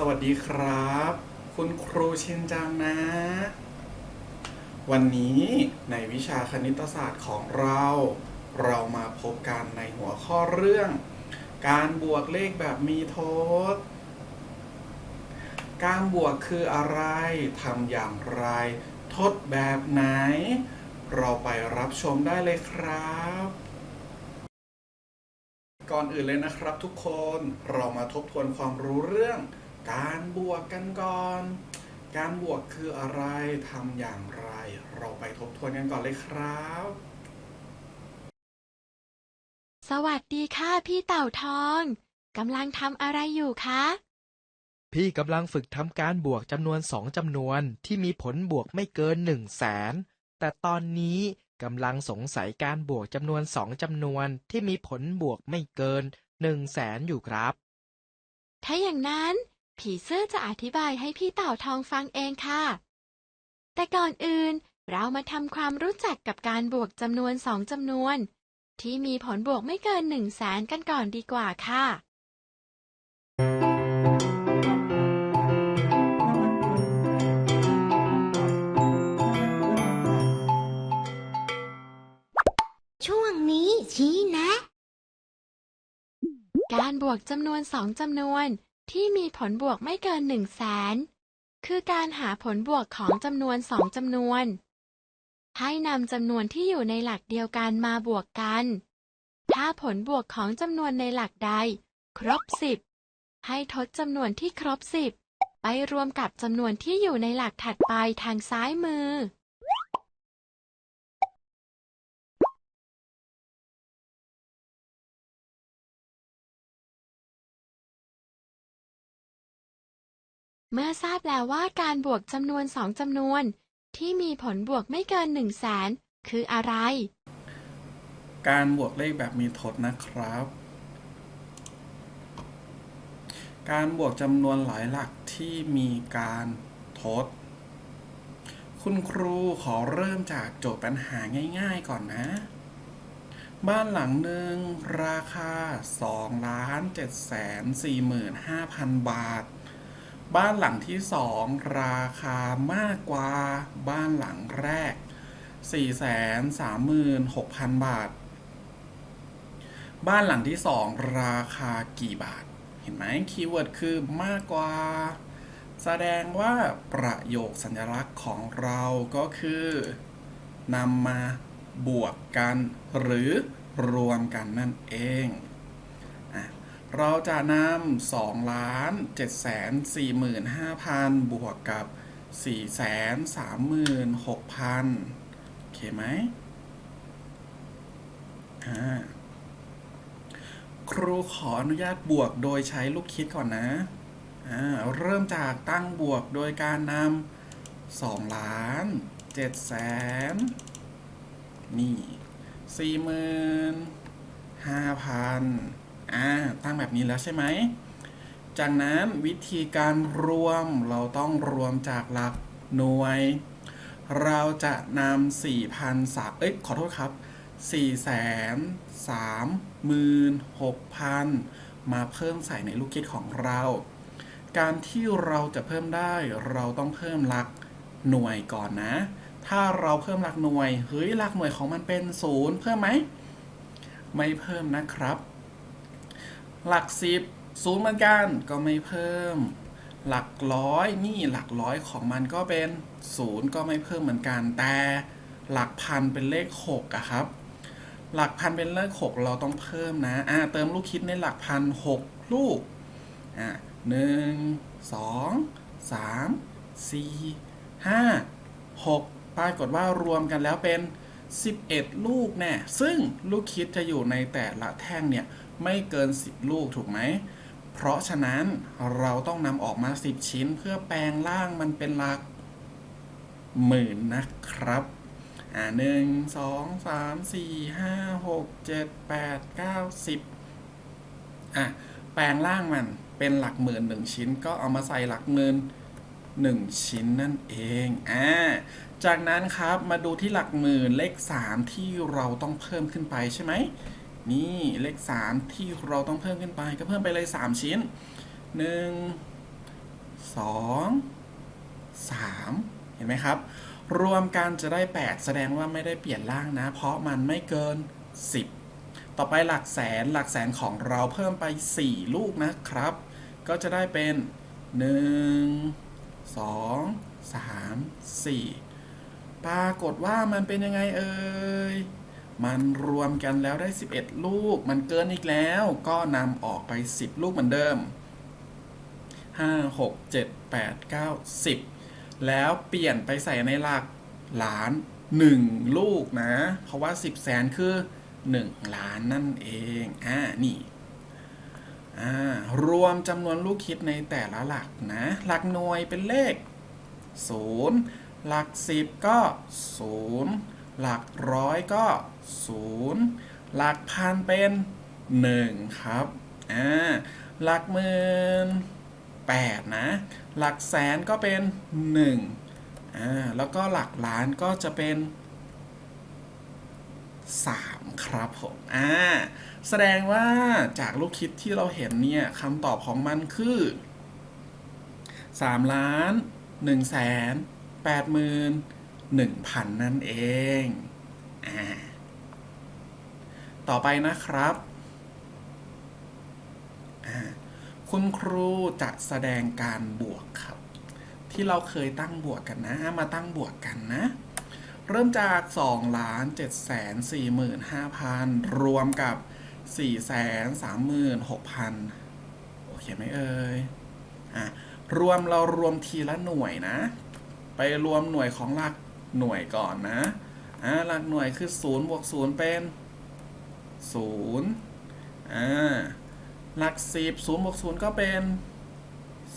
สวัสดีครับ คุณครูชินจังนะ วันนี้ในวิชาคณิตศาสตร์ของเรา เรามาพบกันในหัวข้อเรื่อง การบวกเลขแบบมีทศการบวกคืออะไรทำอย่างไร ทดแบบไหน เราไปรับชมได้เลยครับก่อนอื่นเลยนะครับทุกคนเรามาทบทวนความรู้เรื่อง การบวกกันก่อน การบวกคืออะไรทำอย่างไร เราไปทบทวนกันก่อนเลยครับ สวัสดีค่ะพี่เต่าทองกำลังทำอะไรอยู่คะ พี่กำลังฝึกทำการบวกจำนวนสองจำนวนที่มีผลบวกไม่เกินหนึ่งแสนแต่ตอนนี้กำลังสงสัยการบวกจำนวนสองจำนวนที่มีผลบวกไม่เกินหนึ่งแสนอยู่ครับ ถ้าอย่างนั้น ผีเสื้อจะอธิบายให้พี่เต่าทองฟังเองค่ะ แต่ก่อนอื่นเรามาทำความรู้จักกับการบวกจำนวนสองจำนวน ที่มีผลบวกไม่เกินหนึ่งแสนกันก่อนดีกว่าค่ะช่วงนี้ชี้แนะ การบวกจำนวนสองจำนวน ที่มีผลบวกไม่เกินหนึ่งแสนคือการหาผลบวกของจำนวนสองจำนวน ให้นำจำนวนที่อยู่ในหลักเดียวกันมาบวกกัน ถ้าผลบวกของจำนวนในหลักใด ครบสิบให้ทดจำนวนที่ครบสิบไปรวมกับจำนวนที่อยู่ในหลักถัดไปทางซ้ายมือ เมื่อทราบแล้วว่าการบวกจำนวนสองจำนวน ที่มีผลบวกไม่เกินหนึ่งแสนคืออะไร การบวกเลขแบบมีทดนะครับ การบวกจำนวนหลายหลักที่มีการทด คุณครูขอเริ่มจากโจทย์ปัญหาง่าย ๆ ก่อนนะ บ้านหลังหนึ่งราคา2ล้าน7แสน45,000 บาท บ้านหลังที่สองราคามากกว่าบ้านหลังแรก 436,000 บาท บ้านหลังที่สองราคากี่บาท เห็นไหมคีย์เวิร์ดคือมากกว่า แสดงว่าประโยคสัญลักษณ์ของเราก็คือนำมาบวกกันหรือรวมกันนั่นเอง เราจะนำ2ล้าน7แสน45,000 บวกกับ4แสน36,000 โอเคไหมครูขออนุญาตบวกโดยใช้ลูกคิดก่อนนะเริ่มจากตั้งบวกโดยการนำ2ล้าน7แสนนี่สี่หมื่นห้าพัน อ่าตั้งแบบนี้แล้วใช่ไหม จากนั้นวิธีการรวมเราต้องรวมจากหลักหน่วย เราจะนำสี่พันสามเอ้ยขอโทษครับสี่แสนสามหมื่นหกพันมาเพิ่มใส่ในลูกคิดของเรา การที่เราจะเพิ่มได้เราต้องเพิ่มหลักหน่วยก่อนนะ ถ้าเราเพิ่มหลักหน่วย เฮ้ยหลักหน่วยของมันเป็นศูนย์เพิ่มไหม ไม่เพิ่มนะครับ หลักสิบศูนย์เหมือนกันก็ไม่เพิ่ม หลักร้อยนี่หลักร้อยของมันก็เป็นศูนย์ก็ไม่เพิ่มเหมือนกันแต่ หลักพันเป็นเลขหกอะครับ หลักพันเป็นเลขหกเราต้องเพิ่มนะอ่าเติมลูกคิดในหลักพันหกลูกอ่าหนึ่งสองสามสี่ห้าหกปรากฏว่ารวมกันแล้วเป็น 11 ลูกแน่ ซึ่งลูกคิดจะอยู่ในแต่ละแท่งเนี่ย ไม่เกิน 10 ลูกถูกไหม เพราะฉะนั้นเราต้องนำออกมา 10 ชิ้นเพื่อแปลงร่างมันเป็นหลักหมื่นนะครับ อ่าหนึ่งสองสามสี่ห้าหกเจ็ดแปดเก้าสิบอะ แปลงร่างมันเป็นหลักหมื่นหนึ่งชิ้น ก็เอามาใส่หลักหมื่นหนึ่งชิ้นนั่นเอง อ่า จากนั้นครับมาดูที่หลักหมื่นเลข 3 ที่เราต้องเพิ่มขึ้นไปใช่ไหม นี่เลข 3 ที่เราต้องเพิ่มขึ้นไปก็เพิ่มไปเลย 3 ชิ้น1สองสามเห็นไหมครับ รวมกันจะได้ 8 แสดงว่าไม่ได้เปลี่ยนล่างนะ เพราะมันไม่เกิน 10 ต่อไปหลักแสนหลักแสนของเราเพิ่มไป 4 ลูกนะครับ ก็จะได้เป็น 1 2 3 4 ปรากฏว่ามันเป็นยังไงเอ่ย มันรวมกันแล้วได้ 11 ลูก มันเกินอีกแล้ว ก็นำออกไป 10 ลูกเหมือนเดิม 5 6 7 8 9 10 แล้วเปลี่ยนไปใส่ในหลักล้าน 1 ลูกนะ เพราะว่า 10 แสนคือ 1 ล้านนั่นเอง อ่า นี่รวมจำนวนลูกคิดในแต่ละหลักนะ หลักหน่วยเป็นเลข 0 หลัก 10 ก็ 0 หลักร้อยก็ 0 หลักพันเป็น 1 ครับอ่าหลักหมื่น8นะ หลักแสนก็เป็น1อ่าแล้วก็หลักล้านก็จะเป็น 3 ครับผมอ่าแสดงว่าจากลูกคิดที่เราเห็นเนี่ยคำตอบของมันคือ3ล้าน1แสน8หมื่น 1,000 นั่นเองอต่อไปนะครับ คุณครูจะแสดงการบวกครับ ที่เราเคยตั้งบวกกันนะ มาตั้งบวกกันนะ เริ่มจาก2ล้าน7แสน4หมื่น5พันรวมกับ4แสน3หมื่น6พันโอเคไหมเอ่ยอะรวมเรารวมทีละหน่วยนะ ไปรวมหน่วยของหลัก หน่วยก่อนนะอ่าหลักหน่วยคือ0บวก0เป็น0อ่าหลักสิบศูนย์บวกศูนย์ก็เป็น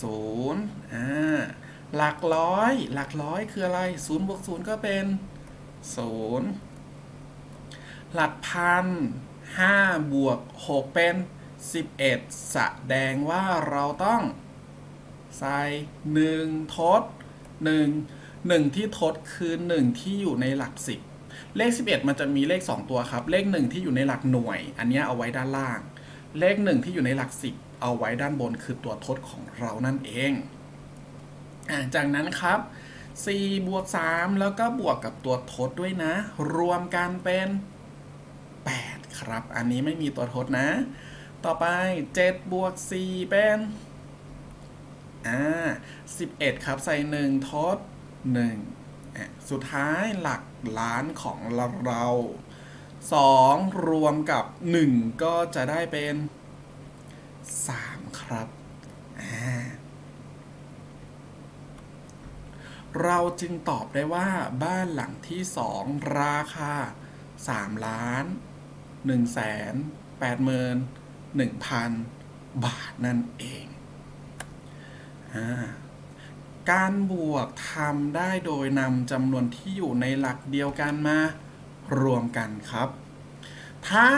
ศูนย์อ่าหลักร้อยหลักร้อยคืออะไรศูนย์บวกศูนย์ก็เป็นศูนย์หลักพันห้าบวกหกเป็นสิบเอ็ดแสดงว่าเราต้องใส่หนึ่งทดหนึ่ง หนึ่งที่ทดคือหนึ่งที่อยู่ในหลักสิบเลข 11 มันจะมีเลข 2 ตัวครับ เลข 1 ที่อยู่ในหลักหน่วย อันนี้เอาไว้ด้านล่าง เลข 1 ที่อยู่ในหลัก 10 เอาไว้ด้านบนคือตัวทดของเรานั่นเองอจากนั้นครับ4บวก3แล้วก็บวกกับตัวทดด้วยนะ รวมกันเป็น 8 ครับ อันนี้ไม่มีตัวทดนะ ต่อไป7บวก4เป็นอ่า11 ครับใส่ 1 ทด 1อะสุดท้ายหลักล้านของเราสองรวมกับ1ก็จะได้เป็น3ครับ เราจึงตอบได้ว่าบ้านหลังที่2ราคา3ล้าน1แสน8หมื่น1,000บาทนั่นเอง อ่า การบวกทำได้โดยนำจำนวนที่อยู่ในหลักเดียวกันมารวมกันครับ ถ้า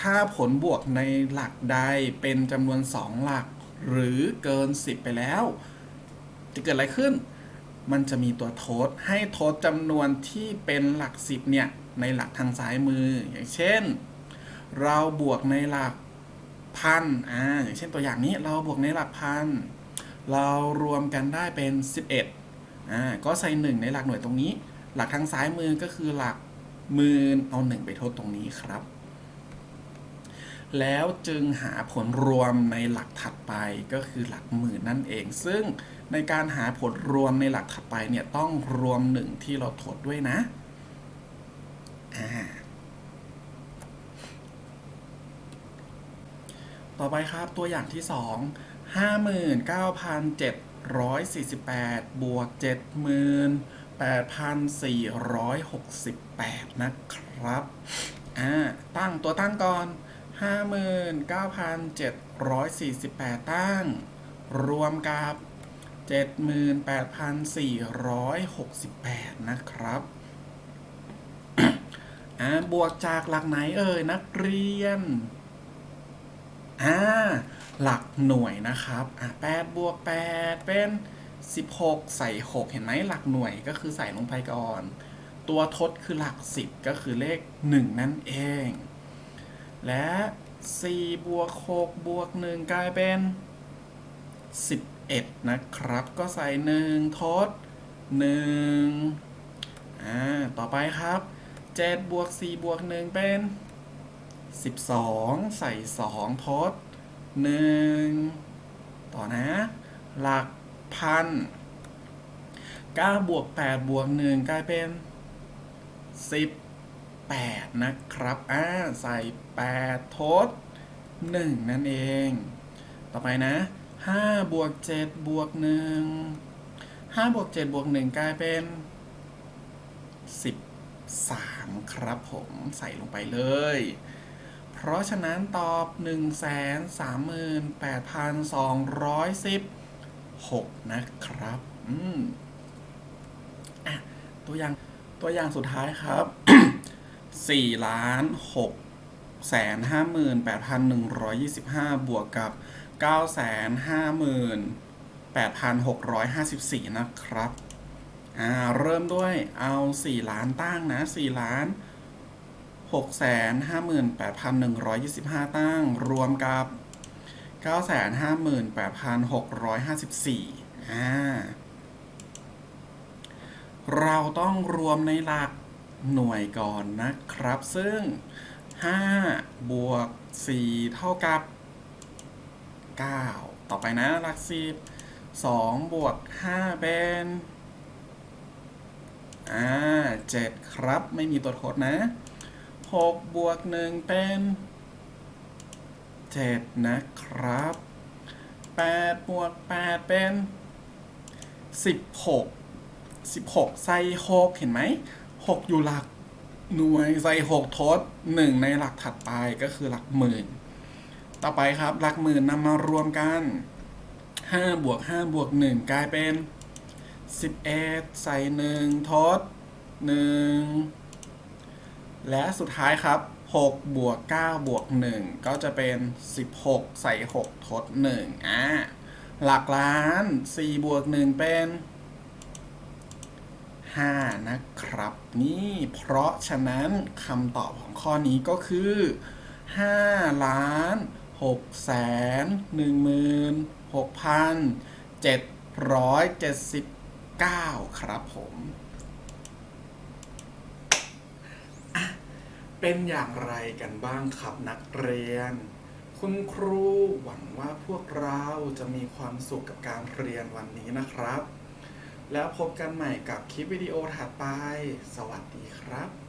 ถ้าผลบวกในหลักใดเป็นจำนวน 2 หลัก หรือเกิน 10 ไปแล้ว จะเกิดอะไรขึ้น มันจะมีตัวทดให้ทดจำนวนที่เป็นหลัก 10 เนี่ย ในหลักทางซ้ายมือ อย่างเช่น เราบวกในหลักพันอ่าอย่างเช่นตัวอย่างนี้เราบวกในหลักพัน เรารวมกันได้เป็น 11อ่าก็ใส่ 1 ในหลักหน่วยตรงนี้ หลักทางซ้ายมือก็คือหลักหมื่นเอา 1 ไปทดตรงนี้ครับ แล้วจึงหาผลรวมในหลักถัดไปก็คือหลักหมื่นนั่นเอง ซึ่งในการหาผลรวมในหลักถัดไปเนี่ยต้องรวม 1 ที่เราทดด้วยนะอ่าต่อไปครับตัวอย่างที่ 2 59,748 บวก 78,468 นะครับ อ่า ตั้งตัวตั้งก่อน 59,748 ตั้ง รวมกับ 78,468 นะครับอ่าบวกจากหลักไหนเอ่ยนักเรียน อ่าหลักหน่วยนะครับอะ8บวก8เป็น16ใส่6เห็นไหมหลักหน่วยก็คือใส่ลงไปก่อน ตัวทดคือหลัก10ก็คือเลข1นั่นเอง และ4บวก6บวก1กลายเป็น11นะครับ ก็ใส่1ทด1อ่าต่อไปครับ7บวก4บวก1เป็น 12 ใส่2ทด1ต่อนะ หลักพัน9บวก8บวก1กลายเป็น 18 นะครับ อ่า ใส่ 8 ทด 1 นั่นเอง ต่อไปนะ 5 บวก 7 บวก 1 5 บวก 7 บวก 1 กลายเป็น 13 ครับผม ใส่ลงไปเลย ราะฉะนั้นตอบ 138,216 นะครับ อืมตัวอย่างตัวอย่างสุดท้ายครับ4ล้าน6แสน58,125บวกกับ958,654นะครับ อ่า เริ่มด้วยเอา4ล้านตั้งนะ4ล้าน6 แสน58,125 ตั้ง รวมกับ 958,654อ่าเราต้องรวมในหลักหน่วยก่อนนะครับ ซึ่ง 5 บวก 4 เท่ากับ 9 ต่อไปนะหลัก 10 2 บวก 5 เป็นอ่า7ครับ ไม่มีตัวทดนะ 6บวก1เป็น7นะครับ8บวก8เป็น16 16ใส่6เห็นไหม6อยู่หลักหน่วยใส่6ทด1ในหลักถัดไปก็คือหลักหมื่น ต่อไปครับหลักหมื่นนำมารวมกัน5บวก5บวก1กลายเป็น11ใส่1ทด1 และสุดท้ายครับ6บวก9บวก1ก็จะเป็น 16 ใส่ 6 ทด1อะหลักล้าน4บวก1เป็น 5 นะครับ นี่เพราะฉะนั้นคำตอบของข้อนี้ก็คือ5ล้าน6แสน1หมื่น6พัน779 ครับผมอะ เป็นอย่างไรกันบ้างครับนักเรียน คุณครูหวังว่าพวกเราจะมีความสุขกับการเรียนวันนี้นะครับ แล้วพบกันใหม่กับคลิปวิดีโอถัดไป สวัสดีครับ